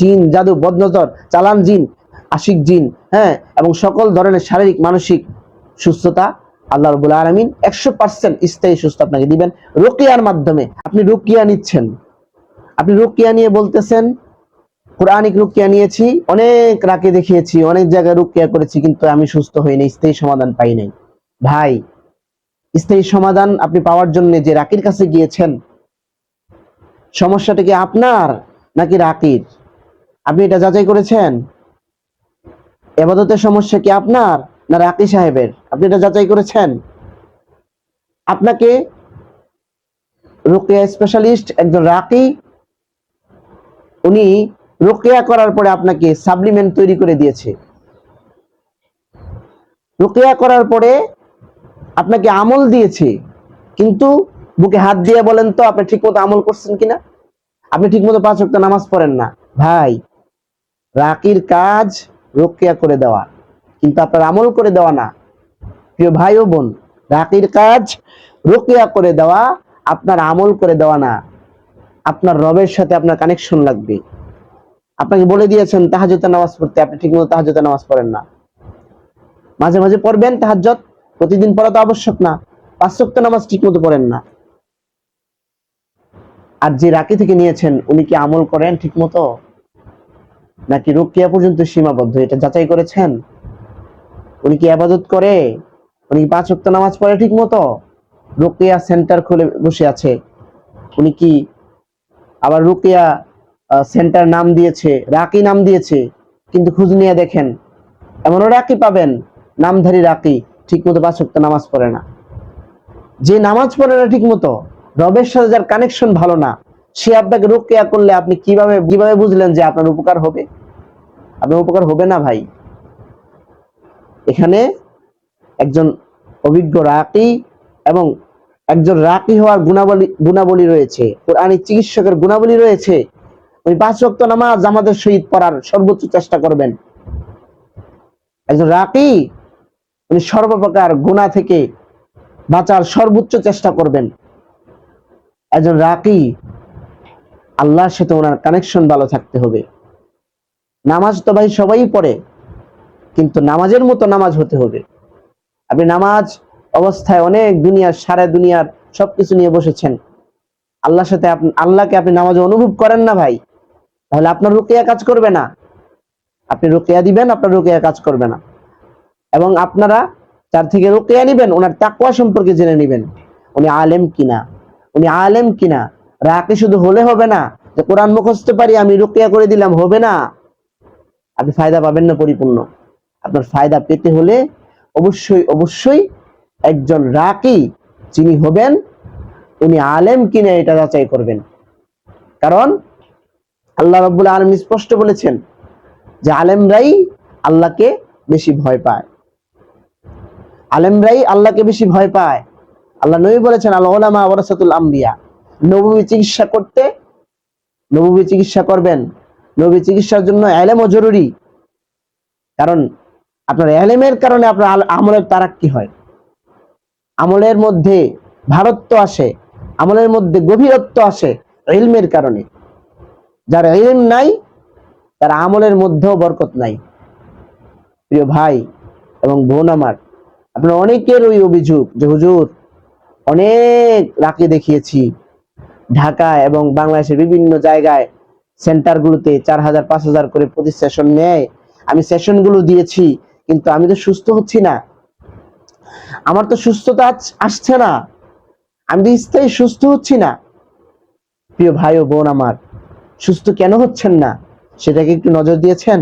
জিন, জাদু, বদনজর, চালান জিন, আশিক জিন হ্যাঁ এবং সকল ধরনের শারীরিক, মানসিক সুস্থতা আল্লাহ রবুল আলমিন একশো পার্সেন্ট স্থায়ী সুস্থ আপনাকে দিবেন। রুকিয়ার মাধ্যমে আপনি রুকিয়া নিচ্ছেন। আপনি রুকিয়া নিয়ে বলতেছেন কোরআনিক রুকিয়া নিয়েছি, অনেক রাকে দেখিয়েছি, অনেক জায়গায় রুকিয়া করেছি, কিন্তু আমি সুস্থ হইনি স্থায়ী সমাধান পাই নাই। ভাই, স্থায়ী সমাধান আপনি পাওয়ার জন্য যে রাকির কাছে গিয়েছেন, সমস্যাটা কি আপনার নাকি রাকির? আপনি এটা যাচাই করেছেন? এবাদতের সমস্যা কি আপনার না রাকি সাহেবের? আপনি এটা যাচাই করেছেন? আপনাকে রুকিয়া স্পেশালিস্ট একজন রাকি, উনি রুকিয়া করার পরে আপনাকে সাপ্লিমেন্ট তৈরি করে দিয়েছে। রুকিয়া করার পরে আপনাকে আমল দিয়েছে, কিন্তু বুকে হাত দিয়ে বলেন তো, আপনি ঠিকমতো আমল করছেন কিনা? আপনি ঠিকমতো পাঁচ ওয়াক্ত নামাজ পড়েন না। ভাই রাকির কাজ রুকিয়া করে দেওয়া, কিন্তু আপনার আমল করে দেওয়া না। প্রিয় ভাই ও বোন, রাকির কাজ রুকিয়া করে দেওয়া, আপনার আমল করে দেওয়া না। আপনার রবের সাথে আপনার কানেকশন লাগবে। আপনাকে বলে দিয়েছেন তাহাজতে নামাজ পড়তে। আপনি ঠিকমতো তাহাজতে নামাজ পড়েন না। মাঝে মাঝে পড়বেন তাহাজ্জত প্রতিদিন পড়া তো আবশ্যক না। পাঁচ ওয়াক্ত নামাজ ঠিকমতো পড়েন না। আর যে রাকি থেকে নিয়েছেন, উনি কি আমল করেন ঠিকমতো? নাকি রুকিয়া পর্যন্ত সীমাবদ্ধ? এটা যাচাই করেছেন? উনি কি আবাদত করে? উনি কি পাঁচ ওয়াক্ত নামাজ পড়ে ঠিক মতো? রুকিয়া সেন্টার খুলে বসে আছে। উনি কি আবার রুকিয়া সেন্টার নাম দিয়েছে, রাকি নাম দিয়েছে, কিন্তু খুঁজ নিয়ে দেখেন। এমনও রাকি পাবেন, নামধারী রাকি, ঠিক মতো পাঁচ ওয়াক্ত নামাজ পড়ে না। যে নামাজ পড়ে না ঠিক মতো, রবের সাথে যার কানেকশন ভালো না সে আপনাকে রুকিয়া করলে আপনি কীভাবে কীভাবে বুঝলেন যে আপনার উপকার হবে? আপনার উপকার হবে না ভাই? এখানে একজন অভিজ্ঞ রাকি এবং একজন রাকি হওয়ার গুণাবলী গুণাবলী রয়েছে। কোরআনিক চিকিৎসকের গুণাবলী রয়েছে। ওই পাঁচ রক্ত নামাজ আমাদের শহীদ পড়ার সর্বোচ্চ চেষ্টা করবেন। একজন রাকি, উনি সর্বপ্রকার গুণা থেকে বাঁচার সর্বোচ্চ চেষ্টা করবেন। একজন রাকি আল্লাহর সাথে ওনার কানেকশন ভালো থাকতে হবে। নামাজ তো ভাই সবাই পড়ে, কিন্তু নামাজের মতো নামাজ হতে হবে। আপনি নামাজ অবস্থায় অনেক দুনিয়ার সারা দুনিয়ার সবকিছু নিয়ে বসেছেন। আল্লাহর সাথে আপনি, আল্লাহকে আপনি নামাজে অনুভব করেন না ভাই। তাহলে আপনার রুকিয়া কাজ করবে না। আপনি রুকিয়া দিবেন, আপনার রুকিয়া কাজ করবে না। এবং আপনারা তার থেকে রুকিয়া নিবেন, ওনার তাকওয়া সম্পর্কে জেনে নিবেন। উনি আলেম কিনা? উনি আলেম কিনা? রাকে শুধু হলে হবে না, যে কোরআন মুখস্থ পারি আমি রুকিয়া করে দিলাম, হবে না। আপনি ফায়দা পাবেন না পরিপূর্ণ। আপনার ফায়দা পেতে হলে অবশ্যই অবশ্যই একজন রাকি যিনি হবেন, উনি আলেম কিনা এটা যাচাই করবেন। কারণ আল্লাহ রাব্বুল আলম স্পষ্ট বলেছেন যে আলেমরাই আল্লাহকে বেশি ভয় পায়। আলেমরাই আল্লাহকে বেশি ভয় পায়। আল্লাহ নবী বলেছেন আল ওলামা ওয়ারাসাতুল আম্বিয়া। নবী চিকিৎসা করতে নবী চিকিৎসা করবেন। নবী চিকিৎসার জন্য এলেমও জরুরি। কারণ আপনার এলেমের কারণে আপনার আমলের তারাক্কি হয়। আমলের মধ্যে ভারত্ব আসে, আমলের মধ্যে গভীরত্ব আসে ইলমের কারণে। যার ইলম নাই, তার আমলের মধ্যেও বরকত নাই। প্রিয় ভাই এবং বোন আমার, আপনার অনেকের ওই অভিযোগ যে, হুজুর, অনেক রাকে দেখিয়েছি। ঢাকায় এবং বাংলাদেশের বিভিন্ন জায়গায় সেন্টারগুলোতে চার হাজার, পাঁচ হাজার করে প্রতি সেশন নেয়। আমি সেশনগুলো দিয়েছি, কিন্তু আমি তো সুস্থ হচ্ছি না। আমার তো সুস্থতা আসছে না। আমি তো স্থায়ী সুস্থ হচ্ছি না। প্রিয় ভাই ও বোন আমার, সুস্থ কেন হচ্ছেন না? সেটাকে একটু নজর দিয়েছেন?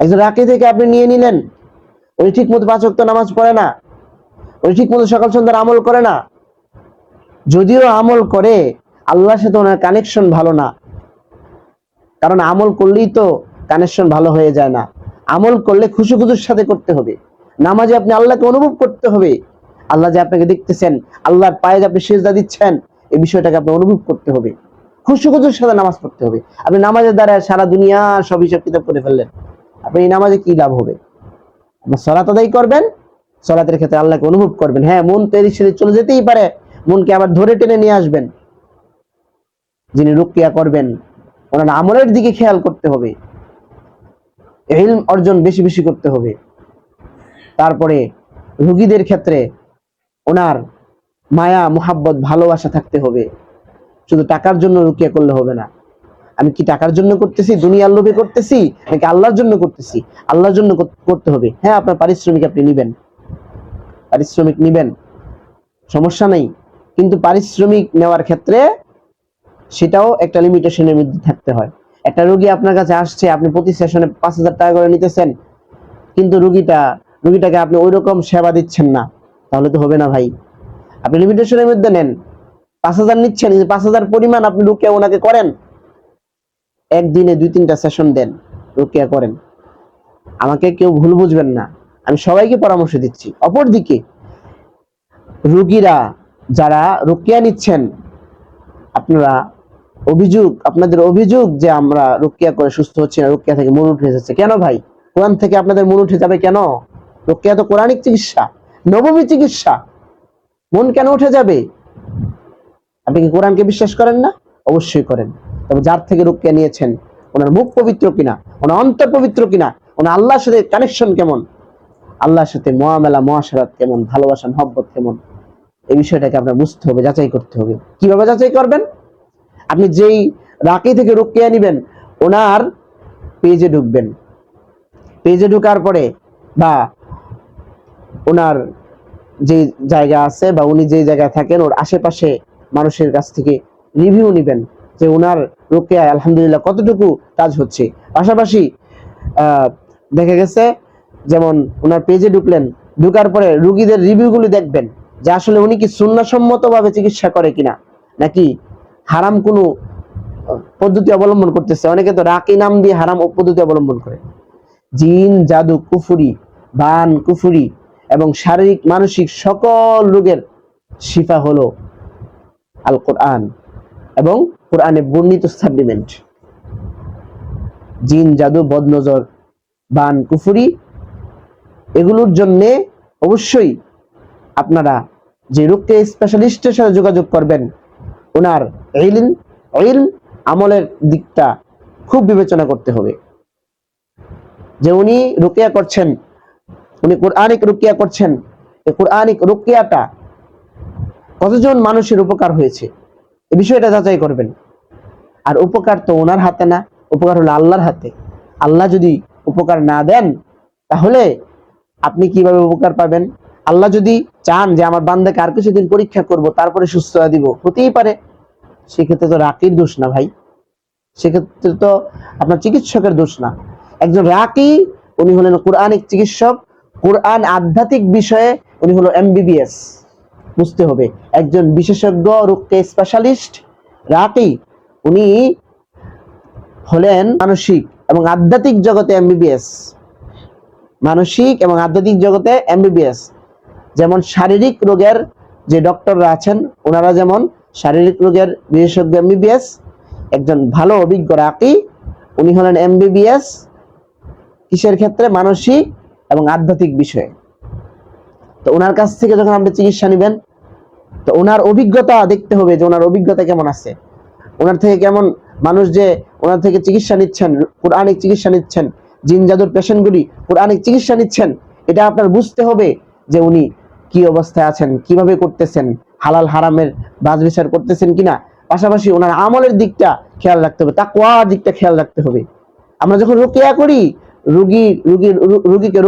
একজন রাকে থেকে আপনি নিয়ে নিলেন। ওই ঠিক মতো পাঁচ নামাজ পড়ে না। ওই ঠিক মতো সকাল সন্ধ্যার আমল করে না। যদিও আমল করে, আল্লাহর সাথে ওনার কানেকশন ভালো না। কারণ আমল করলেই তো কানেকশন ভালো হয়ে যায় না। আমল করলে খুশি খুশুর সাথে করতে হবে। নামাজে আপনি আল্লাহকে অনুভব করতে হবে। আল্লাহ যে আপনাকে দেখতেছেন, আল্লাহর পায়ে যে আপনি সেজদা দিচ্ছেন, এই বিষয়টাকে আপনি অনুভব করতে হবে। খুশি খুশুর সাথে নামাজ পড়তে হবে। আপনি নামাজের দ্বারা সারা দুনিয়া সব হিসাব কিতাব করে ফেললেন। আপনি এই নামাজে কি লাভ হবে? আপনি সলাত আদায় করবেন, সলাতের ক্ষেত্রে আল্লাহকে অনুভব করবেন। হ্যাঁ মন তো এদিক চলে যেতেই পারে। মনকে আবার ধরে টেনে নিয়ে আসবেন। যিনি রুকিয়া করবেন, ওনার আমলের দিকে খেয়াল করতে হবে। ইলম অর্জন বেশি বেশি করতে হবে। তারপরে রুগীদের ক্ষেত্রে ওনার মায়া, মোহাব্বত, ভালোবাসা থাকতে হবে। শুধু টাকার জন্য রুকিয়া করলে হবে না। আমি কি টাকার জন্য করতেছি, দুনিয়ার লোভে করতেছি, নাকি আল্লাহর জন্য করতেছি? আল্লাহর জন্য করতে হবে। হ্যাঁ আপনার পারিশ্রমিক আপনি নিবেন। পারিশ্রমিক নিবেন। সমস্যা নেই। কিন্তু পারিশ্রমিক নেওয়ার ক্ষেত্রে সেটাও একটা লিমিটেশনের মধ্যে থাকতে হয়। একটা রুগী আপনার কাছে আসছে, আপনি প্রতি সেশনে পাঁচ হাজার টাকা করে নিতেছেন, কিন্তু রুগীটা, রুগীটাকে আপনি ওই রকম সেবা দিচ্ছেন না, তাহলে তো হবে না ভাই। আপনি লিমিটেশনের মধ্যে নেন, পাঁচ হাজার নিচ্ছেন পাঁচ হাজার পরিমাণ আপনি রুকিয়া ওনাকে করেন, একদিনে দুই তিনটা সেশন দেন রুকিয়া করেন। আমাকে কেউ ভুল বুঝবেন না, আমি সবাইকে পরামর্শ দিচ্ছি। অপরদিকে, রুগীরা যারা রুকিয়া নিচ্ছেন, আপনারা অভিযোগ, আপনাদের অভিযোগ যে আমরা রুকিয়া করে সুস্থ হচ্ছি না, রুকিয়া থেকে মন উঠে যাচ্ছে কেন ভাই? কোরআন থেকে আপনাদের মন উঠে যাবে কেন? রুকিয়া তো কোরআনিক চিকিৎসা, নবমী চিকিৎসা। মন কেন উঠে যাবে? আপনি কি কোরআনকে বিশ্বাস করেন না? অবশ্যই করেন। তবে যার থেকে রুকিয়া নিয়েছেন, ওনার মুখ পবিত্র কিনা, ওনার অন্তর পবিত্র কিনা, ওনার আল্লাহর সাথে কানেকশন কেমন? আল্লাহর সাথে মহামেলা, মহাসারাত কেমন? ভালোবাসা, মহব্বত কেমন? এই বিষয়টাকে আপনার বুঝতে হবে, যাচাই করতে হবে। কীভাবে যাচাই করবেন? আপনি যেই রাকি থেকে রুকিয়া নিবেন, ওনার পেজে ঢুকবেন। পেজে ঢুকার পরে বা ওনার যে জায়গা আছে বা উনি যে জায়গায় থাকেন, ওর আশেপাশে মানুষের কাছ থেকে রিভিউ নেবেন যে ওনার রোকেয়া আলহামদুলিল্লাহ কতটুকু কাজ হচ্ছে। পাশাপাশি দেখা গেছে, যেমন ওনার পেজে ঢুকলেন, ঢুকার পরে রুগীদের রিভিউগুলি দেখবেন। যে আসলে উনি কি সুন্নাসম্মত ভাবে চিকিৎসা করে কিনা? নাকি হারাম কোনো পদ্ধতি অবলম্বন করতেছে? অনেকে তো রাকি নাম দিয়ে হারাম পদ্ধতি অবলম্বন করে। জিন, জাদু, কুফুরি, বান, কুফুরি এবং শারীরিক, মানসিক সকল রোগের শিফা হলো আল কোরআন এবং কোরআনে বর্ণিত সাপ্লিমেন্ট। জিন, জাদু, বদনজর, বান, কুফুরি, এগুলোর জন্যে অবশ্যই আপনারা যে রোগকে স্পেশালিস্টের সাথে যোগাযোগ করবেন, ওনার ইলম ইলম আমলের দিকটা খুব বিবেচনা করতে হবে। যে উনি রুকিয়া করছেন, উনি কোরআনিক রুকিয়া করছেন, এই কোরআনিক রুকিয়াটা কতজন মানুষের উপকার হয়েছে এই বিষয়টা যাচাই করবেন। আর উপকার তো ওনার হাতে না, উপকার হলো আল্লাহর হাতে। আল্লাহ যদি উপকার না দেন, তাহলে আপনি কীভাবে উপকার পাবেন? আল্লাহ যদি চান যে আমার বান্দাকে আর কিছুদিন পরীক্ষা করব, তারপরে সুস্থতা দিব। হতেই পারে, সেক্ষেত্রে তো রাকির দোষ না ভাই। সেক্ষেত্রে তো আপনার চিকিৎসকের দোষ না। একজন রাকি, উনি হলেন কোরআনিক চিকিৎসক, কোরআন আধ্যাত্মিক বিষয়ে উনি হলো এমবিবিএস। বুঝতে হবে, একজন বিশেষজ্ঞ, রোগকে স্পেশালিস্ট রাকি, উনি হলেন মানসিক এবং আধ্যাত্মিক জগতে এমবিবিএস। মানসিক এবং আধ্যাত্মিক জগতে এমবিবিএস। যেমন শারীরিক রোগের যে ডক্টররা আছেন, ওনারা যেমন শারীরিক রোগের বিশেষজ্ঞ এমবিবিএস, একজন ভালো অভিজ্ঞ রাকি, উনি হলেন এমবিবিএস, কিসের ক্ষেত্রে? মানসিক এবং আধ্যাত্মিক বিষয়ে। তো ওনার কাছ থেকে যখন আপনি চিকিৎসা নেবেন, তো ওনার অভিজ্ঞতা দেখতে হবে যে ওনার অভিজ্ঞতা কেমন আছে। ওনার থেকে কেমন মানুষ যে ওনার থেকে চিকিৎসা নিচ্ছেন কোরআনিক চিকিৎসা নিচ্ছেন, জিন জাদুর পেশেন্টগুলি কোরআনিক চিকিৎসা নিচ্ছেন, এটা আপনার বুঝতে হবে যে উনি কি অবস্থায় আছেন, কীভাবে করতেছেন, হালাল হারামের বাজ বিচার করতেছেন কিনা, পাশাপাশি ওনার আমলের দিকটা খেয়াল রাখতে হবে, তাকওয়ার দিকটা খেয়াল রাখতে হবে। আমরা যখন রোকেয়া করি, রুগী রুগীর রুগীকে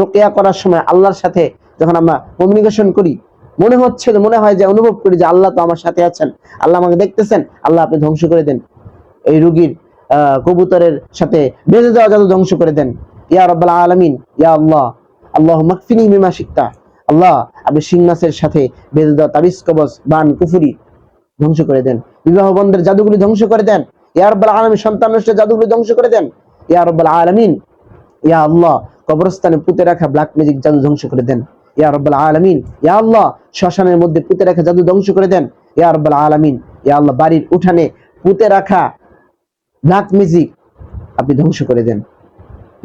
রোকেয়া করার সময় আল্লাহর সাথে যখন আমরা কমিউনিকেশন করি, মনে হচ্ছে মনে হয় যে, অনুভব করি যে আল্লাহ তো আমার সাথে আছেন, আল্লাহ আমাকে দেখতেছেন, আল্লাহ আপনি ধ্বংস করে দেন। এই রুগীর কবুতরের সাথে বেঁধে দেওয়া যাতে ধ্বংস করে দেন। ইয়া রব্বাল আলামিন, ইয়া আল্লাহ আল্লাহ মাকফিনি মিমা শিকতা আল্লাহ আপনি সিংনাসের সাথে বেঁধে দেওয়া তাবিজ, কবজ, বান, কুফুরি ধ্বংস করে দেন। বিবাহ বন্ধের জাদুগুলি ধ্বংস করে দেন। ইয়া রব্বাল আলামিন সন্তান জাদুগুলি ধ্বংস করে দেন। ইয়া রব্বাল আলামিন, ইয়া আল্লাহ কবরস্থানে পুঁতে রাখা ব্ল্যাক ম্যাজিক জাদু ধ্বংস করে দেন। ইয়া রব্বাল আলামিন, ইয়া আল্লাহ শ্মশানের মধ্যে পুঁতে রাখা জাদু ধ্বংস করে দেন। ইয়া রব্বাল আলামিন, ইয়া আল্লাহ বাড়ির উঠানে পুঁতে রাখা ব্ল্যাক ম্যাজিক আপনি ধ্বংস করে দেন।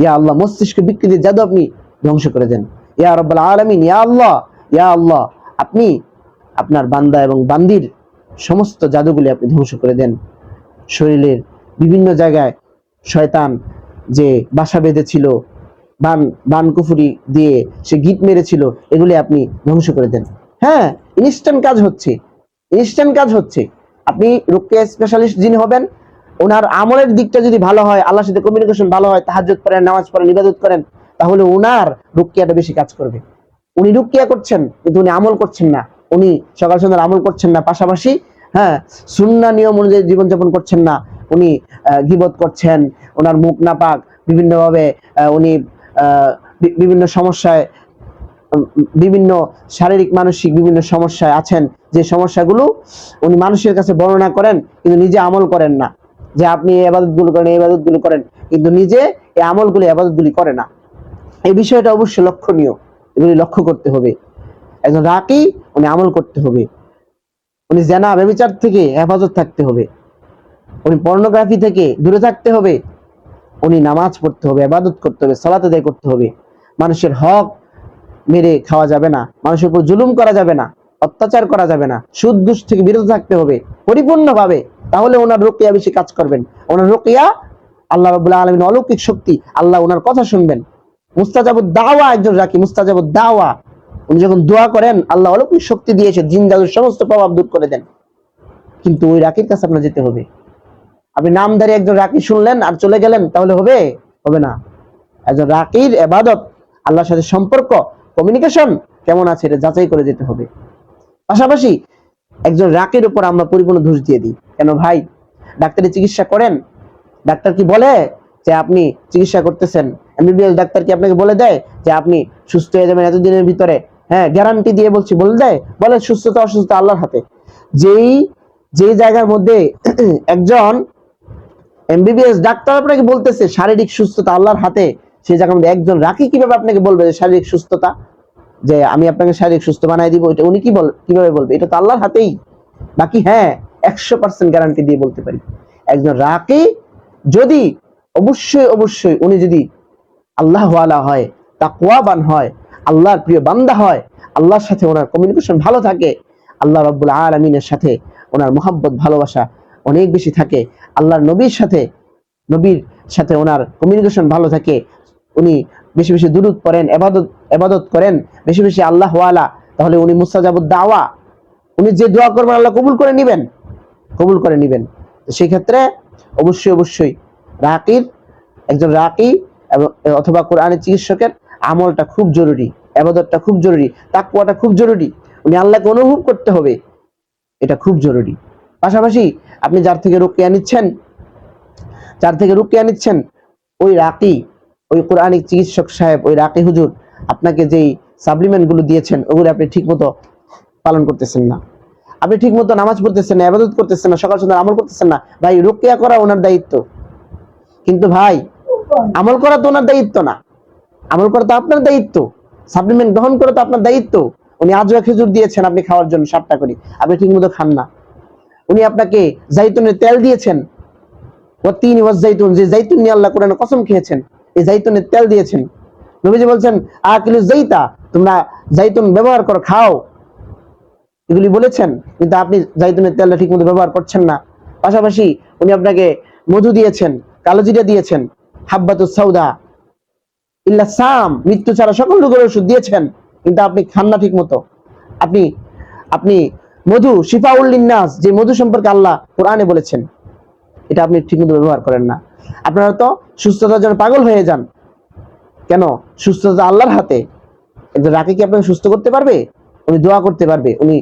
ইয়া আল্লাহ মস্তিষ্ক বিকৃতির জাদু আপনি ধ্বংস করে দেন। ইয়া রব্বাল ইয়া আল্লাহ ইয়া আল্লাহ, আপনি আপনার বান্দা এবং বান্দির সমস্ত জাদুগুলি আপনি ধ্বংস করে দেন। শরীরের বিভিন্ন জায়গায় শয়তান যে বাসা বেঁধেছিল, বান বান কুফুরি দিয়ে সে গিট মেরেছিল, এগুলি আপনি ধ্বংস করে দেন। হ্যাঁ ইনস্ট্যান্ট কাজ হচ্ছে ইনস্ট্যান্ট কাজ হচ্ছে। আপনি রুকিয়া স্পেশালিস্ট যিনি হবেন, ওনার আমলের দিকটা যদি ভালো হয়, আল্লাহর সাথে কমিউনিকেশন ভালো হয়, তাহাজ্জুদ করেন নামাজ পড়েন, ইবাদত করেন তাহলে ওনার রুকিয়াটা বেশি কাজ করবে। উনি রুকিয়া করছেন, কিন্তু উনি আমল করছেন না। উনি সকাল সন্ধ্যার আমল করছেন না, পাশাপাশি হ্যাঁ সুন্না নিয়ম অনুযায়ী জীবনযাপন করছেন না। উনি গীবত করছেন ওনার মুখ নাপাক, বিভিন্নভাবে উনি বিভিন্ন সমস্যায় বিভিন্ন শারীরিক, মানসিক বিভিন্ন সমস্যায় আছেন। যে সমস্যাগুলো উনি মানুষের কাছে বর্ণনা করেন, কিন্তু নিজে আমল করেন না। যে আপনি এই আবাদতগুলো করেন, এই আবাদতগুলো করেন, কিন্তু নিজে এই আমলগুলি আবাদতগুলি করে না। এই বিষয়টা অবশ্যই লক্ষণীয়। এগুলি লক্ষ্য করতে হবে। একজন রাকি, উনি আমল করতে হবে। উনি জেনা, ব্যবচার থেকে হেফাজত থাকতে হবে। উনি পর্নোগ্রাফি থেকে দূরে থাকতে হবে। উনি নামাজ পড়তে হবে আবাদত করতে হবে, সালাত আদায় করতে হবে। মানুষের হক মেরে খাওয়া যাবে না। মানুষের উপর জুলুম করা যাবে না। অত্যাচার করা যাবে না। সুদ, ঘুষ থেকে বিরত থাকতে হবে। পরিপূর্ণভাবে। তাহলে ওনার রোকিয়া বেশি কাজ করবেন। ওনার রোকিয়া আল্লাহ রবুল্লাহ আলমিন অলৌকিক শক্তি, আল্লাহ ওনার কথা শুনবেন। মুস্তাজাবুদ দাওয়া একজন রাখি মুস্তাজাবুদ দাওয়া উনি যখন দোয়া করেন, আল্লাহ অলৌকিক শক্তি দিয়েছে সমস্ত প্রভাব দূর করে দেন। কিন্তু ওই রাকির কাছে আপনার যেতে হবে। আপনি নামধারী একজন রাকি শুনলেন আর চলে গেলেন, তাহলে হবে? হবে না। একজন রাকির এবাদত, আল্লাহর সাথে সম্পর্ক কমিউনিকেশন কেমন আছে এটা যাচাই করে যেতে হবে। পাশাপাশি একজন রাকির উপর আমরা পরিপূর্ণ দোষ দিয়ে দিই। কেন ভাই? ডাক্তারি চিকিৎসা করেন? ডাক্তার কি বলে? যে আপনি চিকিৎসা করতেছেন। এমবিবিএস ডাক্তার কি আপনাকে বলে দেয় যে আপনি সুস্থ হয়ে যাবেন এতদিনের ভিতরে? হ্যাঁ গ্যারান্টি দিয়ে বলছি, বলে দেয়। বলে সুস্থতা, অসুস্থতা আল্লাহর হাতে। যেই যেই জায়গার মধ্যে একজন এমবিবিএস ডাক্তার আপনাকে বলতেছে শারীরিক সুস্থতা আল্লাহর হাতে, সেই জায়গার মধ্যে একজন রাখি কীভাবে আপনাকে বলবে যে শারীরিক সুস্থতা? যে আমি আপনাকে শারীরিক সুস্থ বানাই দিব, এটা উনি কি বল, কীভাবে বলবে? এটা তো আল্লাহর হাতেই। বাকি হ্যাঁ একশো পার্সেন্ট গ্যারান্টি দিয়ে বলতে পারি। একজন রাকি যদি অবশ্যই অবশ্যই উনি যদি আল্লাহ হয়, তাকওয়াবান হয়, আল্লাহর প্রিয় বান্দা হয়, আল্লাহর সাথে ওনার কমিউনিকেশন ভালো থাকে, আল্লাহ রব্বুল আলমিনের সাথে ওনার মোহাব্বত, ভালোবাসা অনেক বেশি থাকে, আল্লাহর নবীর সাথে নবীর সাথে ওনার কমিউনিকেশন ভালো থাকে, উনি বেশি বেশি দুরুদ পড়েন, এবাদত এবাদত করেন, বেশি বেশি আল্লাহ ওয়ালা তাহলে উনি মুস্তাজাবুদ দাওয়া, উনি যে দোয়া করবেন আল্লাহ কবুল করে নিবেন, কবুল করে নিবেন। তো সেই ক্ষেত্রে অবশ্যই অবশ্যই রাকির একজন রাকি এবং, অথবা কোরআনের চিকিৎসকের আমলটা খুব জরুরি, আবাদতটা খুব জরুরি তাকুয়াটা খুব জরুরি, উনি আল্লাহকে অনুভব করতে হবে, এটা খুব জরুরি। পাশাপাশি আপনি যার থেকে রুকিয়া নিচ্ছেন, যার থেকে রুকিয়া নিচ্ছেন, ওই রাকি, ওই কোরআনিক চিকিৎসক সাহেব, ওই রাকি হুজুর, আপনাকে যেই সাপ্লিমেন্টগুলো দিয়েছেন, ওগুলো আপনি ঠিক মতো পালন করতেছেন না। আপনি ঠিক মতো নামাজ পড়তেছেন না, আবাদত করতেছেন না, সকাল সন্ধ্যা আমল করতেছেন না, ভাই, রুকিয়া করা ওনার দায়িত্ব। কিন্তু ভাই, আমল করা তো ওনার দায়িত্ব না। আমল করা তো আপনার দায়িত্ব। সাপ্লিমেন্ট গ্রহণ করা তো আপনার দায়িত্ব। উনি আজওয়া খেজুর দিয়েছেন, আপনি খাওয়ার জন্য সাতটা করি। আপনি ঠিক মতো খান না। উনি আপনাকে জাইতুনের তেল দিয়েছেন। ও তিন ওয়াজ জাইতুন, যে জাইতুন নিয়ে আল্লাহ কোরআনে কসম খেয়েছেন, এই জাইতুনের তেল দিয়েছেন। নবীজি বলছেন আকিলু জাইতা, তোমরা জাইতুন ব্যবহার করো, খাও। এগুলি বলেছেন, কিন্তু আপনি জাইতুনের তেলটা ঠিক মতো ব্যবহার করছেন না। পাশাপাশি উনি আপনাকে মধু দিয়েছেন। কালোজিরা দিয়েছেন হাব্বাতুস সাউদা। ইল্লা সাম, মৃত্যু ছাড়া সকল রোগের ওষুধ দিয়েছেন, কিন্তু আপনি খান না ঠিক মতো আপনি আপনি মধু শিফাউল্লিনাস যে মধু সম্পর্কে আল্লাহ কোরআনে বলেছেন, এটা আপনি ঠিকমতো ব্যবহার করেন না। আপনারা তো সুস্থতার জন্য পাগল হয়ে যান। কেন? সুস্থতা আল্লাহর হাতে। একজন রাকে কি আপনাকে সুস্থ করতে পারবে? উনি দোয়া করতে পারবে। উনি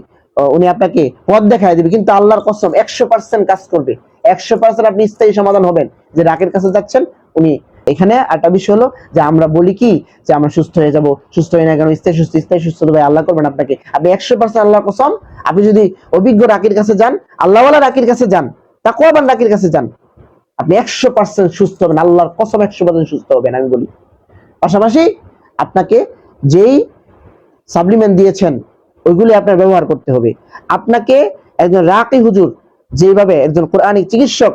উনি আপনাকে পথ দেখায় দিবে, কিন্তু আল্লাহর কসম একশো পার্সেন্ট কাজ করবে। একশো পার্সেন্ট আপনি স্থায়ী সমাধান হবেন। যে রাকের কাছে যাচ্ছেন, উনি এখানে। একটা বিষয় হলো যে আমরা বলি কি, যে আমরা সুস্থ হয়ে যাব, সুস্থ হয়ে না কেন, স্থায়ী, সুস্থ স্থায়ী, সুস্থ ভাই আল্লাহ করবেন আপনাকে। আপনি একশো পার্সেন্ট আল্লাহর কসম। আপনি যদি অভিজ্ঞ রাকির কাছে যান, আল্লাহওয়ালা রাকির কাছে যান তা কোয়াবান রাকির কাছে যান, আপনি একশো পার্সেন্ট সুস্থ হবেন, আল্লাহর কসম একশো পার্সেন্ট সুস্থ হবেন, আমি বলি। পাশাপাশি আপনাকে যেই সাপ্লিমেন্ট দিয়েছেন ওইগুলি আপনার ব্যবহার করতে হবে। আপনাকে একজন রাকি হুজুর যেভাবে একজন কোরআনিক চিকিৎসক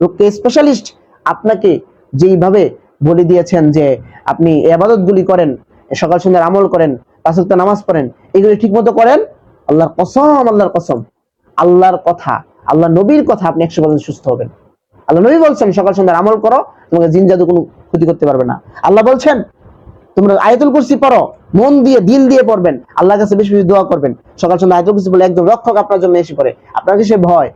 রোগকে স্পেশালিস্ট আপনাকে যেইভাবে বলে দিয়েছেন যে আপনি আবাদতগুলি করেন সকাল সন্ধ্যার আমল করেন, পাঁচ ওয়াক্ত নামাজ পড়েন, এগুলি ঠিক মতো করেন? আল্লাহর কসম আল্লাহর কসম। আল্লাহর কথা আল্লাহ নবীর কথা আপনি একশো পার্সেন্ট সুস্থ হবেন। আল্লাহ নবী বলছেন, সকাল সন্ধ্যার আমল করো, তোমাকে জিন জাদু কোনো ক্ষতি করতে পারবে না। আল্লাহ বলছেন তোমরা আয়াতুল কুরসি পড়ো, মন দিয়ে, দিল দিয়ে পড়বেন। আল্লাহর কাছে বেশি বেশি দোয়া করবেন। সকাল সন্ধ্যা আয়াতুল কুরসি বলে একদম রক্ষক আপনার জন্য এসে পড়ে। আপনার সে ভয়?